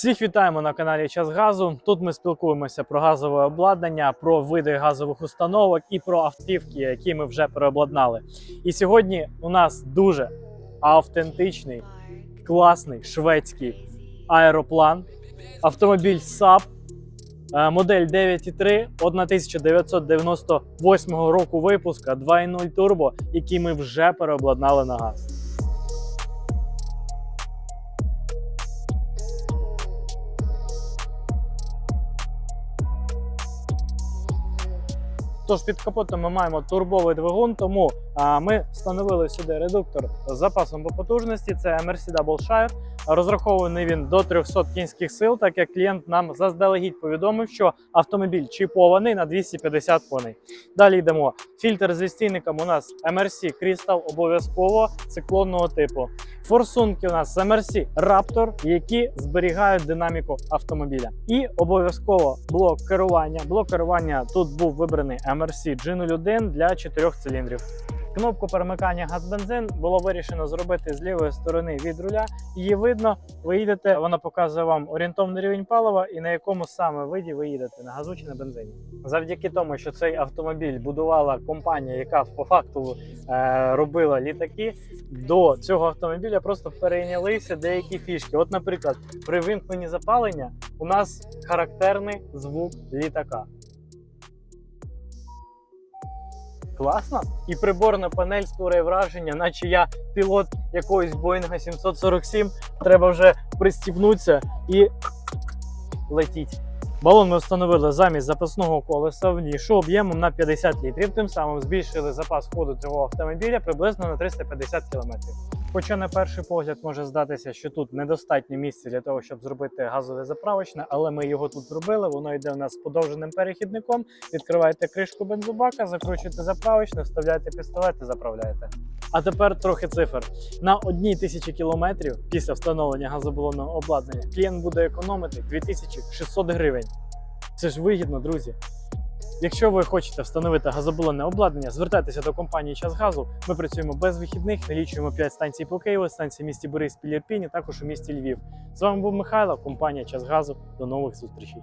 Всіх вітаємо на каналі Час Газу. Тут ми спілкуємося про газове обладнання, про види газових установок і про автівки, які ми вже переобладнали. І сьогодні у нас дуже автентичний, класний шведський аероплан, автомобіль Saab, е, модель 9.3 1998 року випуска 2.0 турбо, який ми вже переобладнали на газ. Тож під капотом ми маємо турбовий двигун, тому ми встановили сюди редуктор з запасом по потужності. Це MRC Double Shire. Розрахований він до 300 кінських сил, так як клієнт нам заздалегідь повідомив, що автомобіль чіпований на 250 коней. Далі йдемо. Фільтр з відстійником у нас MRC Crystal обов'язково циклонного типу. Форсунки у нас MRC Raptor, які зберігають динаміку автомобіля. І обов'язково блок керування. Блок керування тут був вибраний MRC G01 для 4 циліндрів. Кнопку перемикання газ-бензин було вирішено зробити з лівої сторони від руля. Її видно, ви їдете, вона показує вам орієнтовний рівень палива і на якому саме виді ви їдете на газу чи на бензині. Завдяки тому, що цей автомобіль будувала компанія, яка по факту е, робила літаки, до цього автомобіля просто перейнялися деякі фішки. От, наприклад, при вимкненні запалення у нас характерний звук літака. Класно. І приборна панель створює враження, наче я пілот якогось Боїнга 747. Треба вже пристібнутися і летіть. Балон ми встановили замість запасного колеса в нішу об'ємом на 50 літрів. Тим самим збільшили запас ходу цього автомобіля приблизно на 350 км. Хоча на перший погляд може здатися, що тут недостатньо місця для того, щоб зробити газове заправочне, але ми його тут зробили. Воно йде у нас подовженим перехідником. Відкриваєте кришку бензобака, закручуєте заправочне, вставляєте пістолет і заправляєте. А тепер трохи цифр. На одній тисячі кілометрів після встановлення газобалонного обладнання клієнт буде економити 2600 гривень. Це ж вигідно, друзі. Якщо ви хочете встановити газобалонне обладнання, звертайтеся до компанії Час Газу. Ми працюємо без вихідних, налічуємо 5 станцій по Києву, станції в місті Бориспіль, Ірпінь, також у місті Львів. З вами був Михайло, компанія Час Газу. До нових зустрічей.